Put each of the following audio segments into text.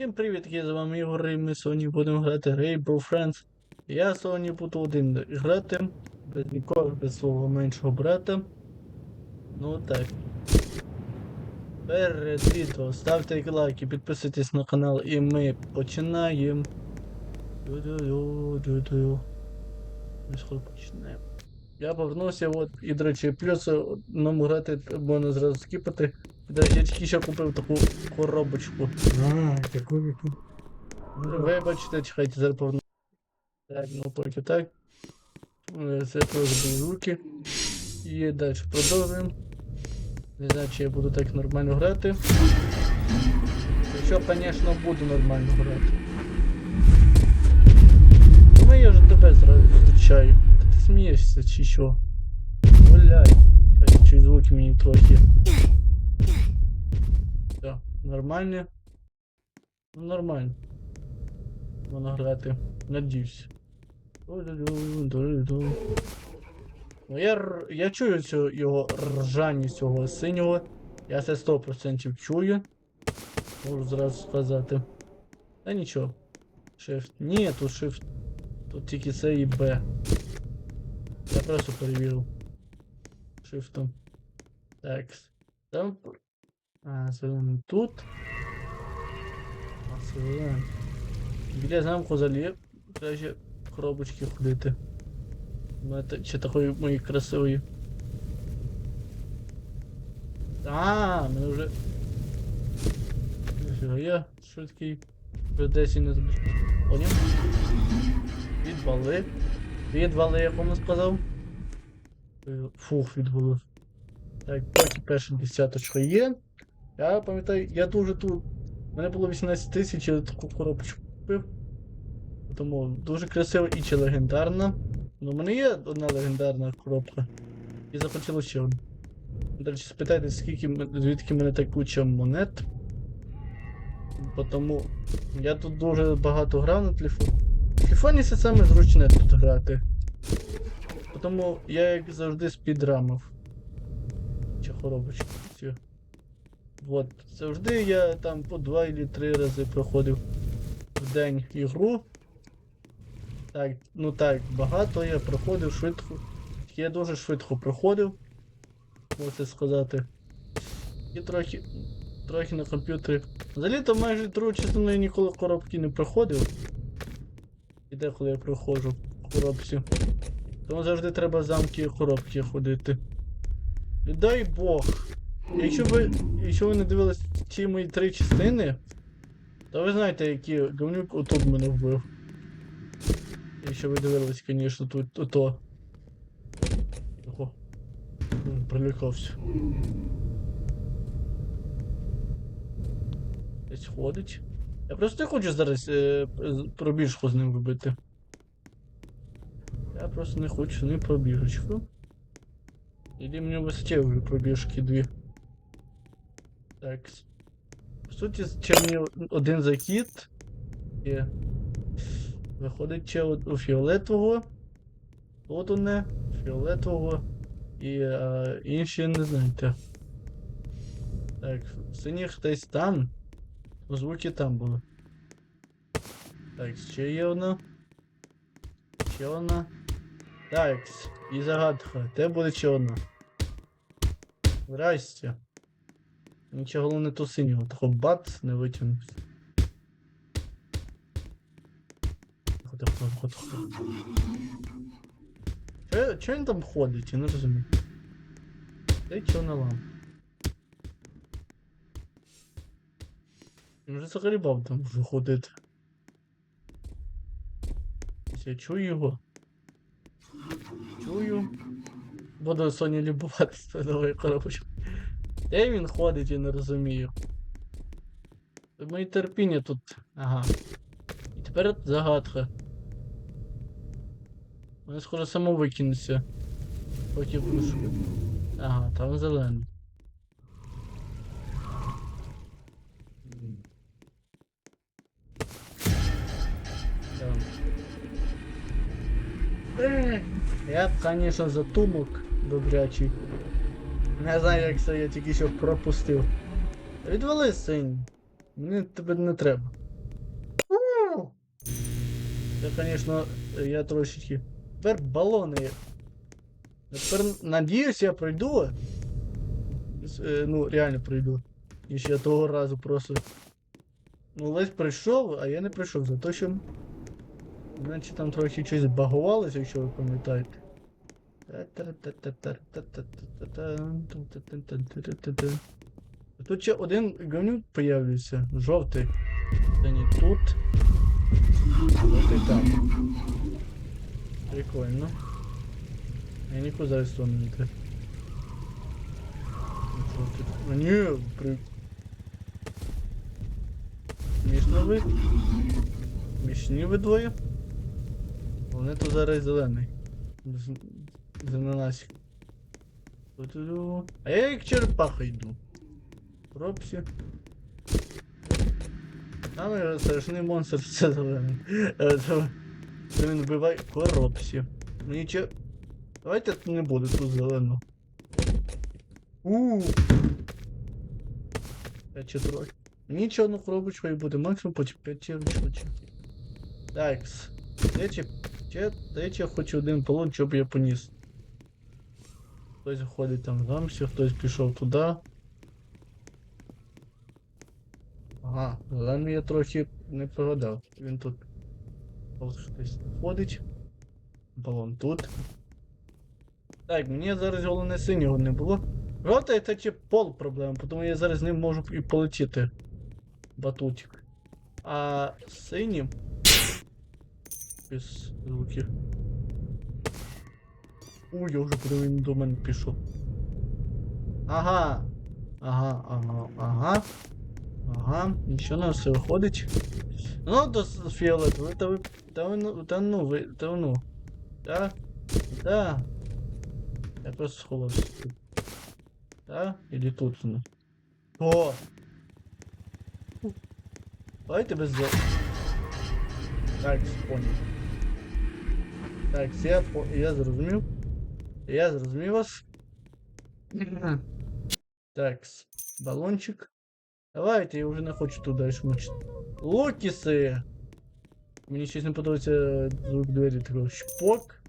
Всім привіт, я з вами Ігор, і ми сьогодні будемо грати Rainbow Friends. Я сьогодні буду один грати, без нікого, без свого меншого брата. Ну так. Перед відео ставте лайки, підписуйтесь на канал і ми починаємо. Починаємо. Я повернувся, от, і, до речі, плюс одному грати можна зразу скіпати. До речі, я тільки що купив таку коробочку. А, яку яку? Вибачте, чекайте, зараз поверну. Так, ну поки так. Е, Це просто були руки. І далі продовжуємо. Не знаю, чи я буду так нормально грати. Якщо, звісно, буду нормально грати. Чому я вже тебе зразу зустрічаю? Та ти смієшся чи що? Гуляй. Чекай, Чи звуки мені трохи. Все, нормально. Ну, нормально. Воно грати. Надіюсь. Ну я, я чую цю його ржані цього синього. Я це 100% чую. Можу зразу сказати. Та нічого. Shift. Ні, тут Shift. Тут тільки С і Б. Я просто перевірив. Shiftом. Так. Там. Зелений тут. А, зелений. Біля замку залів, краще коробочки ходити. Чи такої мої красивої. А, мене вже. Я швидкий. 10 не збив. Поняв? Відвали. Відвали, я кому сказав. Е, Фух, відвалив. Так, поки перша десяточка є. Я пам'ятаю, я дуже тут. У мене було 18 тисяч, я таку коробочку купив. Тому дуже красива і чи легендарна. Ну, в мене є одна легендарна коробка. І захотілося ще одну. До речі, спитайте, скільки звідки мене так куча монет. Бо Тому я тут дуже багато грав на телефоні. В телефоні це саме зручне тут грати. Тому я як завжди спідрамив. Чи коробочку цю. От, завжди я там по два или три рази проходив в день ігру. Так, ну так, багато я проходив швидко. Я дуже швидко проходив, можна сказати. І трохи. Трохи на комп'ютері. Взагалі то майже другу частину я ніколи коробки не проходив. І деколи я проходжу в коробці. Тому завжди треба замки і коробки ходити. І дай Бог. Якщо ви. Якщо ви не дивились ті мої три частини, то ви знаєте, який говнюк отут мене вбив. Якщо ви дивились, звісно, тут то. то. Ого. Прилякався. Десь ходить. Я просто не хочу зараз е, пробіжку з ним вибити. Я просто не хочу з ним пробіжечку. Іди мені вистачає пробіжки дві. Так. По суті, ще мені один захід. Є. Виходить ще у фіолетового. Тут одне, фіолетового. І а, інші не знаєте. Так, синіх десь там. Звуки там були. Так, ще є одна. Ще одна. Так, і загадка. Де буде ще одна? Здрасте. Нічого головне то синього, такого бац не витягнувся. Чо, чо він там ходить? Я не розумію. Та чого на лампу? Він вже загрібав там вже ходити. Я чую його. Чую. Буду Соні любуватися новою коробочкою. Де він ходить, я не розумію. Моє терпіння тут. Ага. І тепер загадка. Вони скоро само викинуться. Поки пушу. Ага, там зелений. Так. Я б, конечно, затумок добрячий. Не знаю, як це я тільки що пропустив. Відвали синь. Мені тебе не треба. Це, звісно, я трошечки. Тепер балони. Тепер надіюсь, я пройду. Е, Ну, реально пройду. І ще того разу просто. Ну, ледь прийшов, а я не прийшов за те, що. Значить там трохи щось багувалося, якщо ви пам'ятаєте. Тут ще один говнюк появився. Жовтий. Та не тут. Жовтий там. Прикольно. Я нікуди зараз то не. Жовтий. А ні, при... Смішно ви. Смішні ви двоє. Вони тут зараз зелений. З, з ананасик. Ту-ту-ду. А я як черепаха йду. Ропсі. Саме страшний монстр це зелений. Е, Це він вбиває коропсі. Мені че. Давайте тут не буде тут зелено. Ууу. П'ять чи трохи. Ще одну коробочку і буде максимум по 5 червочку. Так. Третє, ще, третє хоч один полон, щоб я поніс. Хтось ходить там в хтось пішов туди. Ага, зелений я трохи не прогадав. Він тут хтось ходить. Балон тут. Так, мені зараз головне синього не було. Жовтий це чи пол проблема, тому я зараз з ним можу і полетіти. Батутик. А синім. Без звуків. Ой, я вже коли він до мене пішов. Ага. Ага, ага, ага. Ага, нічого на все виходить. Ну, до фіолетовий, та ви. Та ви ну, та ну ви. Та ну. Та. Та. Я просто сховався тут. Та? Или тут ну. О! Давайте без зо. Так, понял. Так, я, по... я зрозумів. Я зрозумів вас. Так, балончик. Давайте, я вже не хочу тут далі мучити. Локіси! Мені щось не подобається звук двері такого шпок.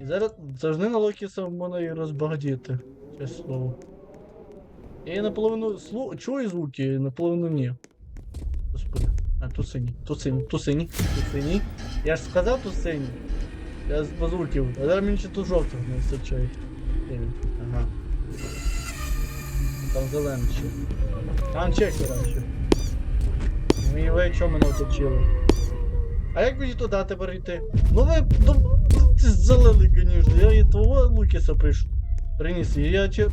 І зараз завжди на Локіса можна і розбагатіти. Чесне слово. Я наполовину слу... чую звуки, наполовину ні. Господи. А, тут сині, тут сині, тут сині, тут сині. Я ж сказав тут сині. Я з звуків. А зараз мені ще тут жовтого не вистачає. Ага. Там зелений ще. Там чекера ще. Мені ви чого мене оточили? А як мені туди тепер йти? Ну ви ну, ти зелений, звісно. Я і того Лукіса прийшов. Приніс. І я че.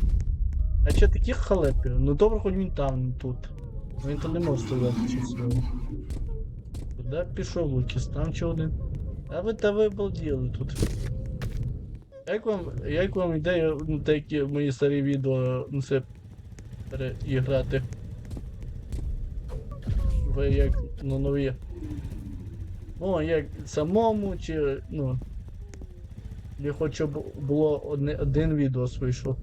А че таких халепів? Ну добре, хоч він там тут. Він там не може стояти чесно. Куди пішов Лукіс? Там чи один? А ви та ви обалділи тут. Як вам, як вам ідея ну, деякі мої старі відео ну, це переіграти? Ви як ну, нові. Ну, як самому, чи, ну. Я хочу, було одне, один відео вийшло.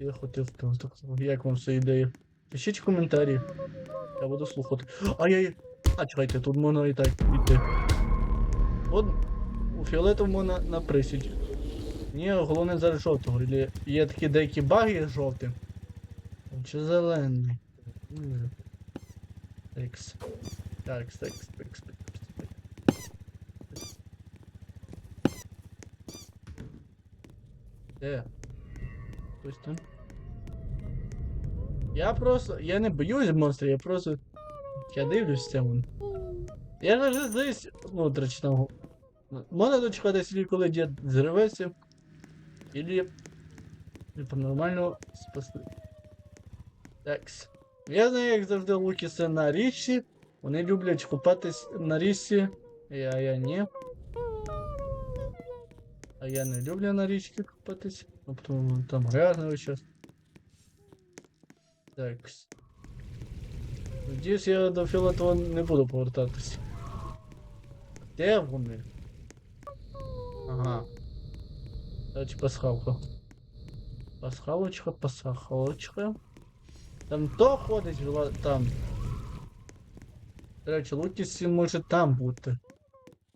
Я хотів так, як вам ця ідея? Пишіть коментарі. Я буду слухати. Ай-яй! А чекайте, тут можна і так йти. От у фіолетовому можна на присідь. Ні, головне зараз жовтого. Є такі деякі баги жовті. Чи зелений? Текс. Текс, текс, текс, текс. Де? Хтось там? Я просто. Я не боюсь монстрів, я просто. Я дивлюсь це. Я навіть здаюсь. До. Можна дочекатися, коли дід зриветься. Ілі. Типу нормально спасти. Такс. Я знаю, як завжди Лукіси на річці. Вони люблять купатись на річці. Я, я ні. А я не люблю на річці купатись. Ну, тому там грязно весь час. Надіюсь, я до фіолетового не буду повертатись. Де вони? Ага. Давайте пасхалка. Пасхалочка, пасхалочка. Там то ходить, там. До речі, Лукіс може там бути.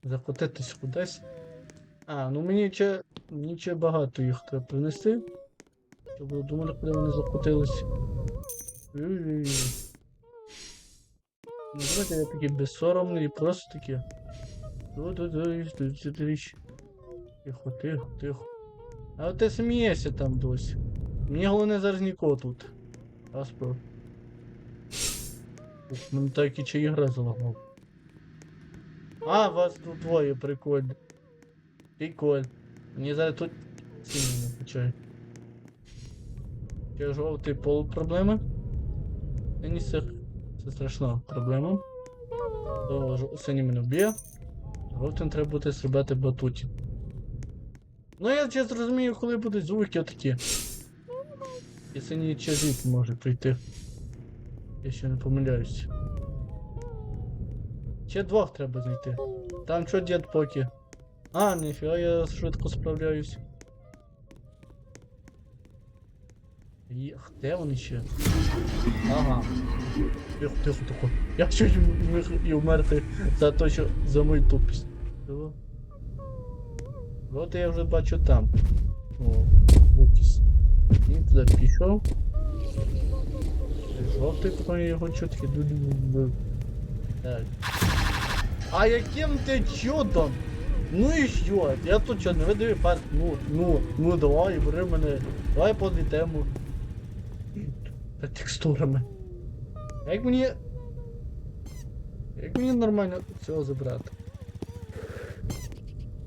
Закотитись кудись. А, ну мені ще. Мені ще багато їх треба принести. Щоб думали, куди вони закотились. Ну давайте я такий безсоромний і просто такі. Тихо, тихо, тихо. А от ти смієшся там досі. Мені головне зараз нікого тут. Аспро. Мене так і чи ігра залагала. А, вас тут двоє, прикольно. Прикольно. Мені зараз тут сильно не почає. Ще жовтий пол проблеми. Це не це, це страшна проблема. Жо- мене вб'є. Жовтим треба буде зробити батутів. Ну я чесно розумію, коли будуть звуки отакі. І синій чи може прийти. Я ще не помиляюсь. Ще двох треба знайти. Там що дід поки? А, ніфіга, я швидко справляюсь. Єх, де вони ще? Ага. Тихо, тихо, тихо. Я міг і вмерти за те, що за мою тупість. От я вже бачу там. О, Лукіс. Він туди пішов. Жовтий потім його чутки ду Так. А яким ти чудом? Ну і що? Я тут що, не видаю парк? Ну, ну, ну давай, бери мене. Давай подлітемо. Та текстурами. Як мені. Як мені нормально цього забрати?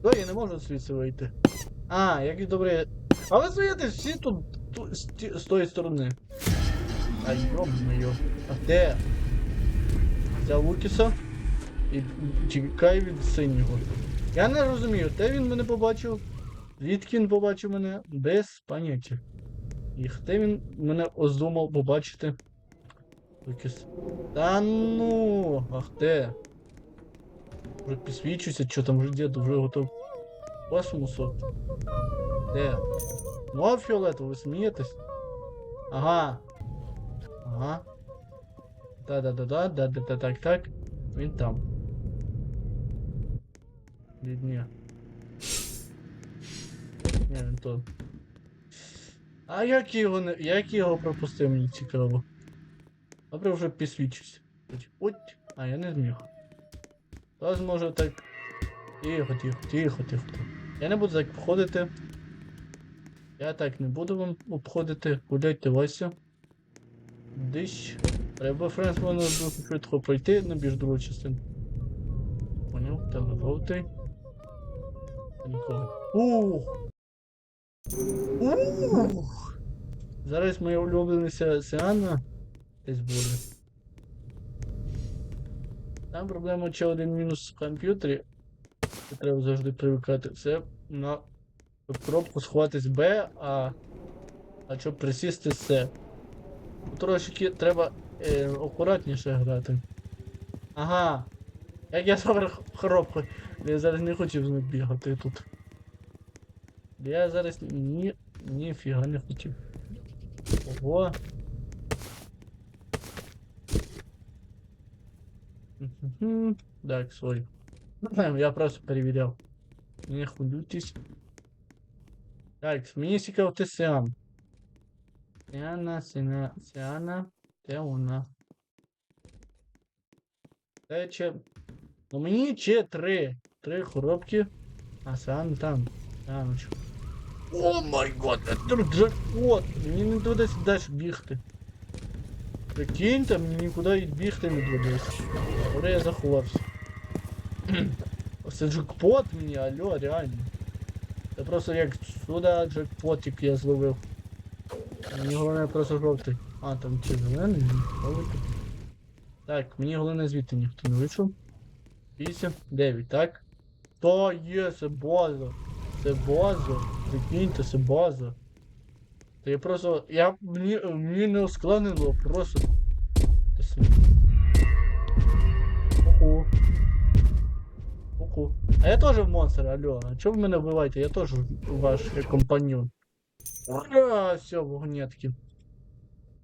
То я не можу звідси вийти. А, як і добре. А ви стоїте всі тут, тут з, ті- з тої сторони. А йо-моє. А де? Взяв Лукіса і тікає від синього. Я не розумію, де він мене побачив, звідки він побачив мене, без поняття. І де він мене оздумав побачити. Та ну, ах де? Вже підсвічуся, що там вже дід вже готов. Космосу. Де? Ну фіолетово, ви смієтесь? Ага. Ага. Да-да-да-да, да-да-да, так, так. Він там. Ні. Ні, він тут. А як його не. Як його пропустив, мені цікаво. Добре вже підсвічусь. От. А, я не зміг. Зараз може так. Тихо, тихо, тихо, тихо. Я не буду так обходити. Я так не буду вам обходити. Гуляйте Вася. Десь. Треба Френс мене дуже швидко пройти на більш другу частину. Поняв, там жовтий. Нікого. Ух! Ух! Зараз моя улюблена Се- десь буде. Там проблема ще один мінус в комп'ютері. Треба завжди привикати. Це на щоб кропку сховатись Б, а. А щоб присісти С. Трошки треба е, акуратніше грати. Ага. Як я добре хропку. Я зараз не хочу з ним бігати тут. Я зараз ні. Ніфіга не хотів. Ого. Мгм. Так, сой. Я просто перевіряв. Не хвилюйтесь. Так, мені цікаво ти Сіан. Сіана, Сіана, Сіана, де вона? Це ще... Ну мені ще три. Три коробки. А Сіан там. Сіаночка. О май гот, це джекпот! Мені не доведеться далі бігти. Прикиньте, мені нікуди бігти не доведеться. Добре, я заховався. Це джекпот мені, алло, реально. Це просто як сюди джекпотик я зловив. Мені головне просто жовтий. А, там чи зелений. Так, мені головне звідти ніхто не вийшов. 8, 9, так? То є, це база. Це база. Прикиньте, це база. Та я просто. Я мені, мені не ускладнило, просто. Та собі. А я тоже монстр, алло. А чого ви мене вбиваєте? Я теж ваш компаньон. Ура! Все, вогнятки.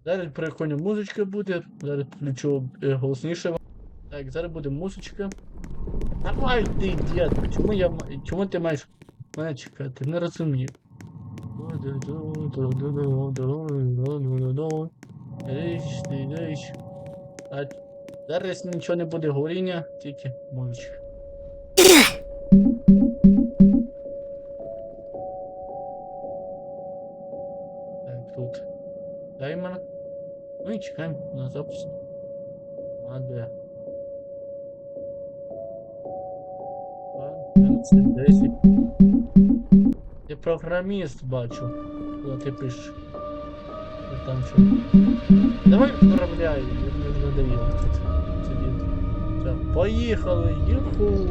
Зараз прикольна музичка буде. Зараз включу е, голосніше. Так, зараз буде музичка. Давай ти, дід, чому я чому ти маєш мене чекати? Не розумію. А зараз нічого не буде горіння, тільки музичка. Так, тут таймер. Ну і чекаємо на запуск. А де? А, 10. Програміст бачу, Куди ти пишеш. Там що. Давай виробляй, не надоїло тут сидіти. Поїхали, юху!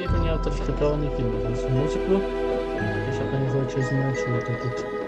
Їх мені авторське право не цю музику. Я ще не хочу зменшувати тут.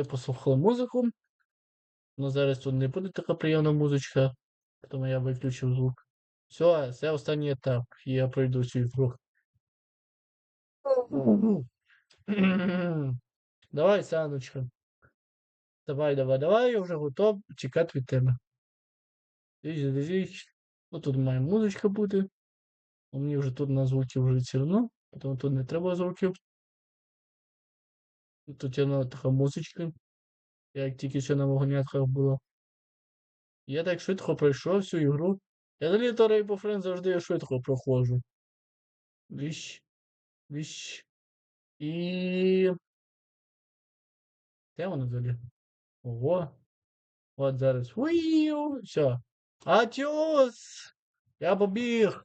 Ви послухали музику. Ну зараз тут не буде така приємна музичка, тому я виключив звук. Все, це останній етап. Я пройду цю ігру. Давай, Саночка. Давай, давай, давай, я вже готов чекати від тебе. Ну тут має музичка бути. У мені вже тут на звуки вже одно, тому тут не треба звуків. Тут є ну, така музичка, як тільки що на вогнятках було. Я так швидко пройшов всю ігру. Я взагалі то Rainbow Friends завжди швидко проходжу. Віщ. Віщ. І. Де воно взагалі? Ого. От зараз. Уіу! Все. Атіос! Я побіг!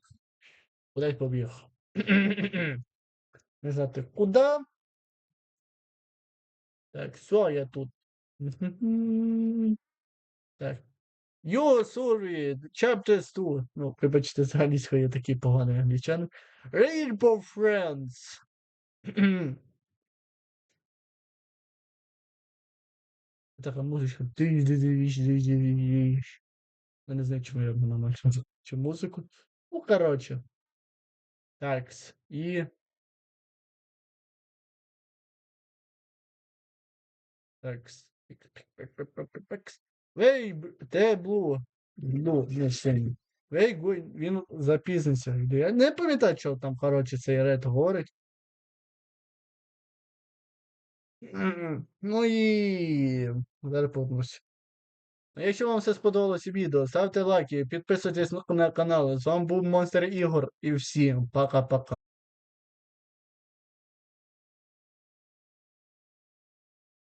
Кудись побіг. Не знати куди. Так, все, я тут. Так. Yo, sorry, chapter 2. Ну, вибачте, з англійської я такий поганий англічанин. Rainbow Friends. Така музичка. Я не знаю, чому я нормально цю музику. Ну, коротше. Такс. І. Такс. Вей, б- те блу. Блу, не синій. Вей, він запізнився. Я не пам'ятаю, що там, коротше, цей ред говорить. Ну і зараз повернусь. Якщо вам все сподобалося відео, ставте лайки, підписуйтесь на канал. З вами був Монстр Ігор і всім пока-пока.